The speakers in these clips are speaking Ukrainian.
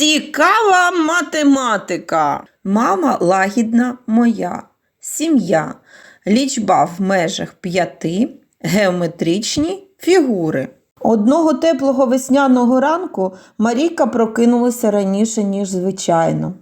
Цікава математика. Мама лагідна моя. Сім'я. Лічба в межах п'яти. Геометричні фігури. Одного теплого весняного ранку Марійка прокинулася раніше, ніж звичайно.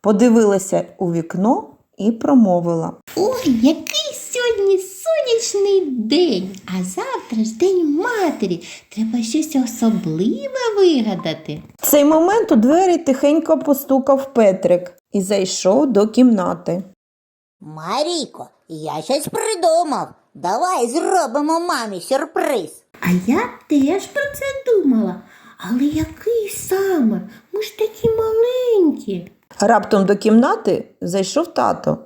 Подивилася у вікно і промовила. Ой, який сьогодні сонячний день, а завтра ж день матері. Треба щось особливе вигадати. В цей момент у двері тихенько постукав Петрик і зайшов до кімнати. Марійко, я щось придумав. Давай зробимо мамі сюрприз. А я теж про це думала. Але який саме? Ми ж такі маленькі. Раптом до кімнати зайшов тато.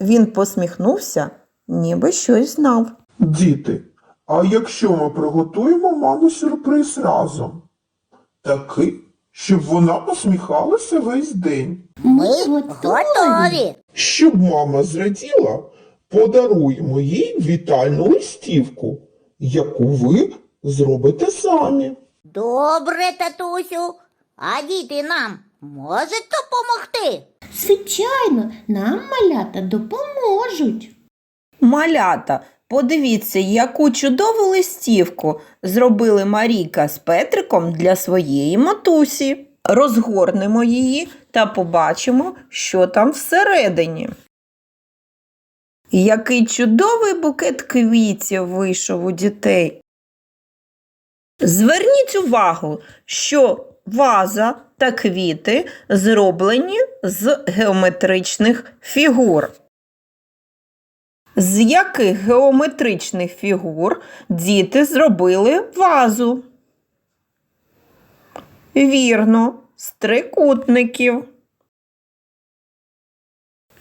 Він посміхнувся, ніби щось знав. Діти, а якщо ми приготуємо маму сюрприз разом? Такий, щоб вона посміхалася весь день. Ми, Готові. Щоб мама зраділа, подаруємо їй вітальну листівку, яку ви зробите самі. Добре, татусю. А діти нам можуть допомогти? Звичайно, нам малята допоможуть. Малята, подивіться, яку чудову листівку зробили Марійка з Петриком для своєї матусі. Розгорнемо її та побачимо, що там всередині. Який чудовий букет квітів вийшов у дітей. Зверніть увагу, що ваза та квіти зроблені з геометричних фігур. З яких геометричних фігур діти зробили вазу? Вірно, з трикутників.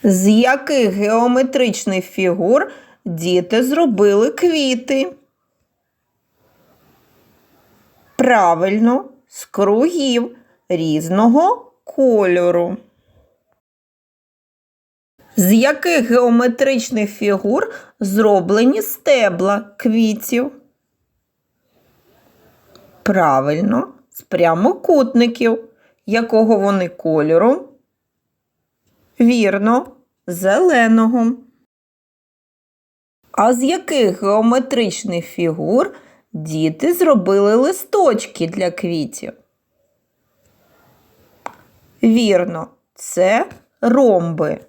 З яких геометричних фігур діти зробили квіти? Правильно, з кругів різного кольору. З яких геометричних фігур зроблені стебла квітів? Правильно, з прямокутників. Якого вони кольору? Вірно, зеленого. А з яких геометричних фігур діти зробили листочки для квітів? Вірно, це ромби.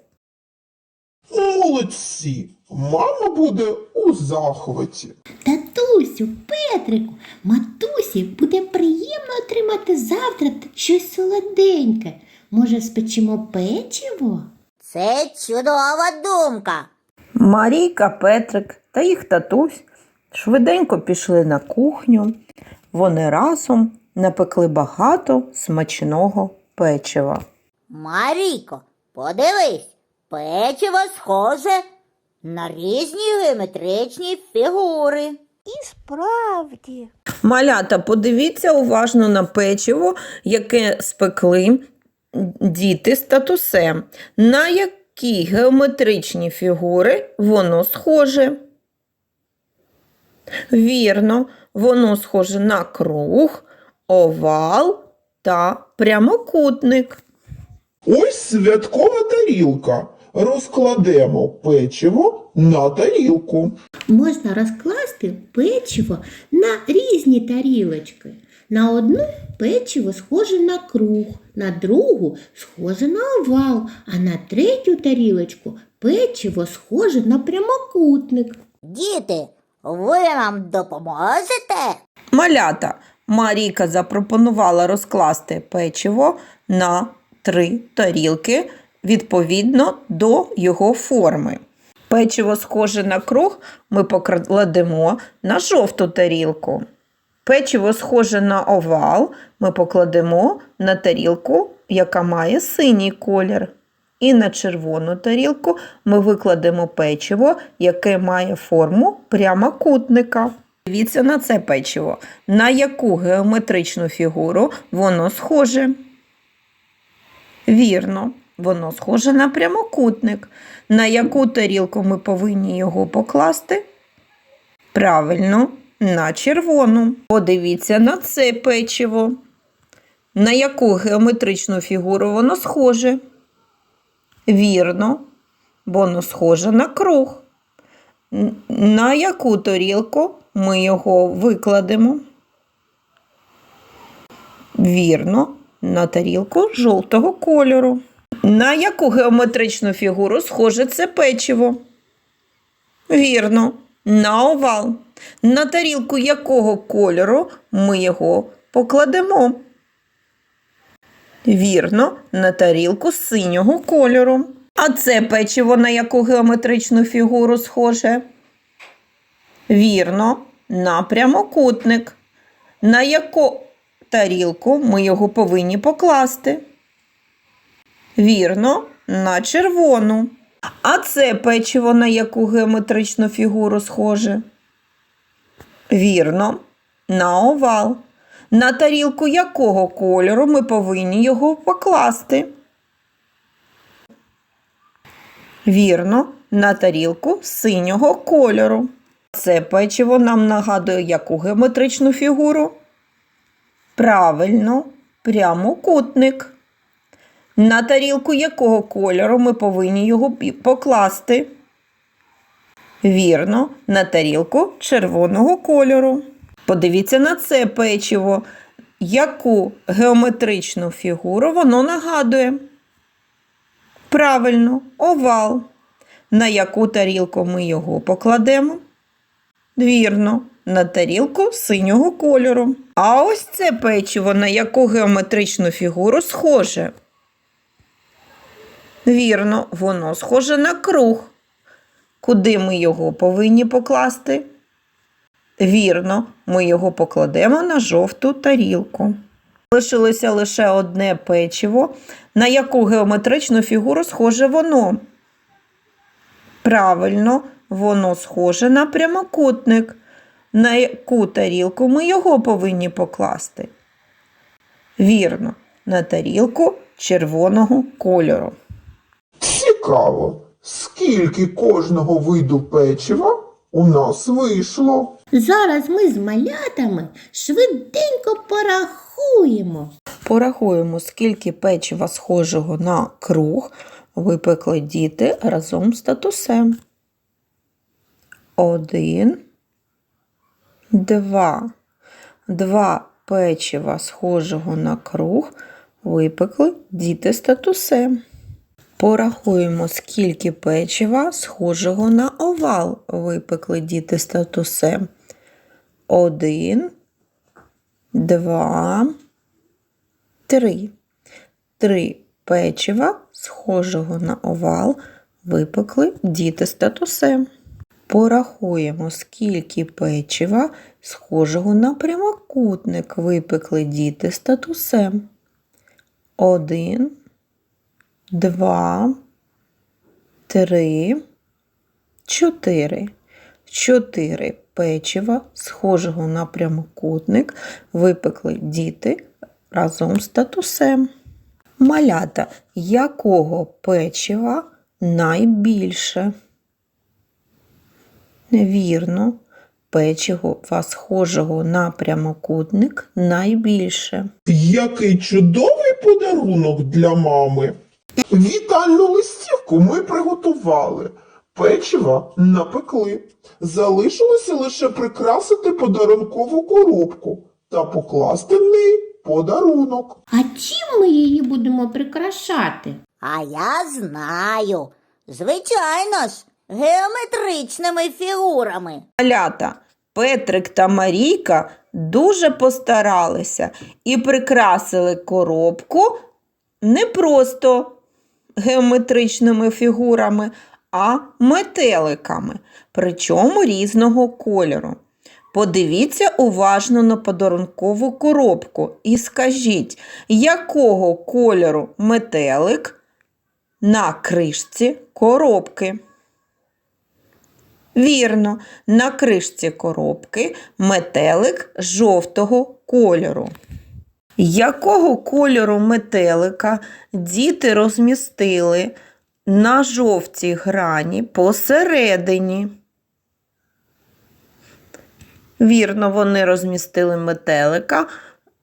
Молодці! Мама буде у захваті. Татусю, Петрику, матусі буде приємно отримати завтра щось солоденьке. Може, спечемо печиво? Це чудова думка. Марійка, Петрик та їх татусь швиденько пішли на кухню. Вони разом напекли багато смачного печива. Марійко, подивись, печиво схоже на різні геометричні фігури. І справді. Малята, подивіться уважно на печиво, яке спекли діти з татусем. На які геометричні фігури воно схоже? Вірно, воно схоже на круг, овал та прямокутник. Ось святкова тарілка. Розкладемо печиво на тарілку. Можна розкласти печиво на різні тарілочки. На одну печиво схоже на круг, на другу схоже на овал, а на третю тарілочку печиво схоже на прямокутник. Діти, ви нам допоможете? Малята Марійка запропонувала розкласти печиво на три тарілки відповідно до його форми. Печиво схоже на круг ми покладемо на жовту тарілку. Печиво схоже на овал ми покладемо на тарілку, яка має синій колір. І на червону тарілку ми викладемо печиво, яке має форму прямокутника. Дивіться на це печиво. На яку геометричну фігуру воно схоже? Вірно, воно схоже на прямокутник. На яку тарілку ми повинні його покласти? Правильно, на червону. Подивіться на це печиво. На яку геометричну фігуру воно схоже? Вірно, воно схоже на круг. На яку тарілку ми його викладемо? Вірно, на тарілку жовтого кольору. На яку геометричну фігуру схоже це печиво? Вірно, на овал. На тарілку якого кольору ми його покладемо? Вірно, на тарілку синього кольору. А це печиво на яку геометричну фігуру схоже? Вірно, на прямокутник. На яку тарілку ми його повинні покласти? Вірно, на червону. А це печиво на яку геометричну фігуру схоже? Вірно, на овал. На тарілку якого кольору ми повинні його покласти? Вірно, на тарілку синього кольору. Це печиво нам нагадує яку геометричну фігуру? Правильно, прямокутник. На тарілку якого кольору ми повинні його покласти? Вірно, на тарілку червоного кольору. Подивіться на це печиво. Яку геометричну фігуру воно нагадує? Правильно, овал. На яку тарілку ми його покладемо? Вірно, на тарілку синього кольору. А ось це печиво на яку геометричну фігуру схоже? Вірно, воно схоже на круг. Куди ми його повинні покласти? Вірно, ми його покладемо на жовту тарілку. Лишилося лише одне печиво. На яку геометричну фігуру схоже воно? Правильно, воно схоже на прямокутник. На яку тарілку ми його повинні покласти? Вірно, на тарілку червоного кольору. Цікаво, скільки кожного виду печива у нас вийшло. Зараз ми з малятами швиденько порахуємо. Порахуємо, скільки печива схожого на круг випекли діти разом з татусем. Один, два. Два печива схожого на круг випекли діти з татусем. Порахуємо, скільки печива схожого на овал випекли діти з татусем. Один, два, три. Три печива, схожого на овал, випекли діти з татусем. Порахуємо, скільки печива, схожого на прямокутник, випекли діти з татусем. Один, два, три, чотири. Чотири печива, схожого на прямокутник, випекли діти разом з татусем. Малята, якого печива найбільше? Невірно, печива, схожого на прямокутник, найбільше. Який чудовий подарунок для мами. Вітальну листівку ми приготували. Печива напекли. Залишилося лише прикрасити подарункову коробку та покласти в неї подарунок. А чим ми її будемо прикрашати? А я знаю. Звичайно ж, геометричними фігурами. Малята, Петрик та Марійка дуже постаралися і прикрасили коробку не просто геометричними фігурами, а метеликами, причому різного кольору. Подивіться уважно на подарункову коробку і скажіть, якого кольору метелик на кришці коробки. Вірно, на кришці коробки метелик жовтого кольору. Якого кольору метелика діти розмістили на жовтій грані посередині? Вірно, вони розмістили метелика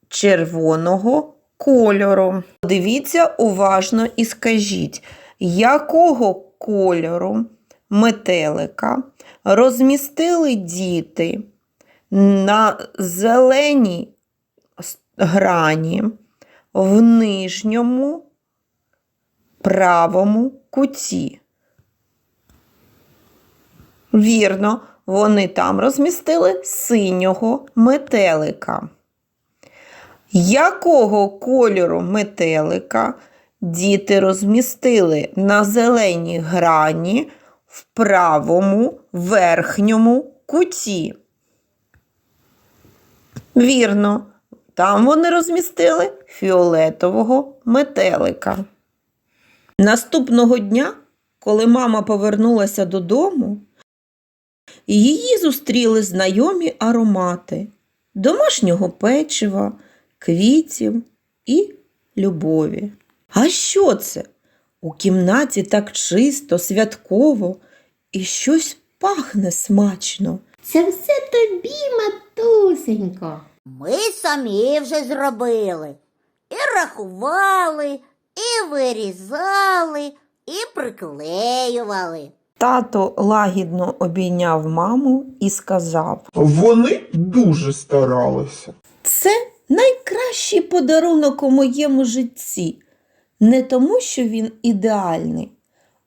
червоного кольору. Дивіться уважно і скажіть, якого кольору метелика розмістили діти на зеленій грані в нижньому правому куті. Вірно, вони там розмістили синього метелика. Якого кольору метелика діти розмістили на зеленій грані в правому верхньому куті? Вірно, там вони розмістили фіолетового метелика. Наступного дня, коли мама повернулася додому, її зустріли знайомі аромати домашнього печива, квітів і любові. А що це? У кімнаті так чисто, святково і щось пахне смачно. Це все тобі, матусенько. Ми самі вже зробили. І рахували, і вирізали, і приклеювали. Тато лагідно обійняв маму і сказав: Вони дуже старалися. Це найкращий подарунок у моєму житті. Не тому, що він ідеальний,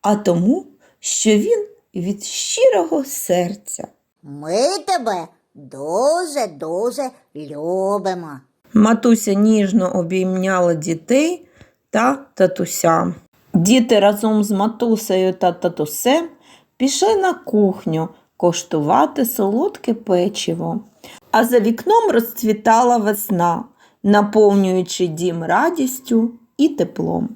а тому, що він від щирого серця. Ми тебе дуже-дуже любимо. Матуся ніжно обійняла дітей та татуся. Діти разом з матусею та татусем пішли на кухню коштувати солодке печиво. А за вікном розцвітала весна, наповнюючи дім радістю і теплом.